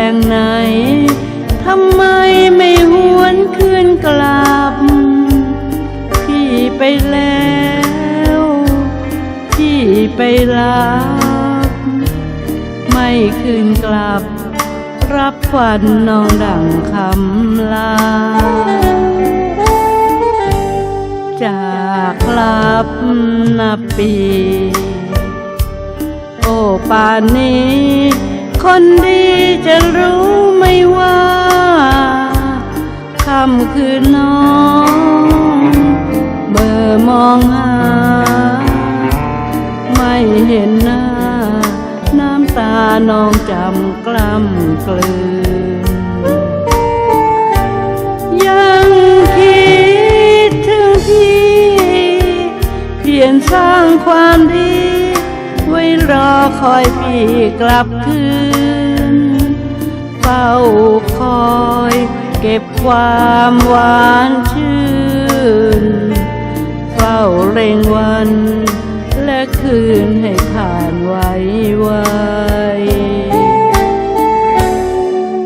ห่งไหน ทำไมไม่หวนคืนกลับ พี่ไปแล้ว พี่ไปรับ ไม่คืนกลับ รับฝันน้องดังคำลา จากลับนับปี โอปานี้ คนดีจะรู้ไม่ว่าค่ำคืนน้องเมื่อมองหา ไม่เห็นหน้า น้ำตาน้องจำกล้ำกลืนยังคิดถึงพี่เพียรสร้างความดี ไว้รอคอยพี่กลับคืน บความหวานชื่น เฝ้าเร่งวัน และคืนให้ผ่านไวไว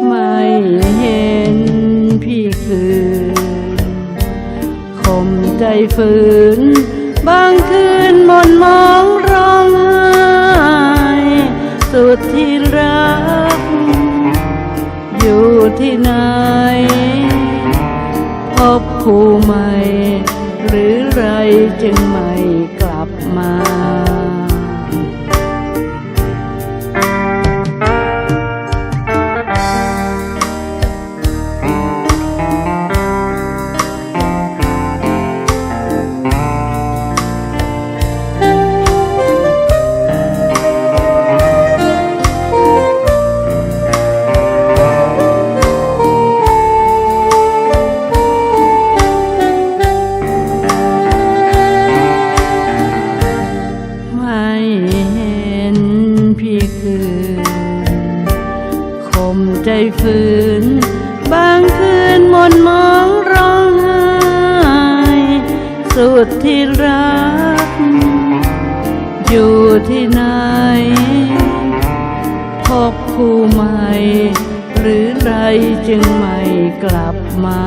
ไม่เห็นพี่คืนคมใจฝืน บางคืนมนมองร้องไห้สุดที่รัก อยู่ที่ไหน บผู้ใหม่ หรือไรจึงไม่กลับมา ใจฝืน บางคืนมนมองร้องไห้สุดที่รัก อยู่ที่ไหน พบคู่ใหม่ หรือไรจึงไม่กลับมา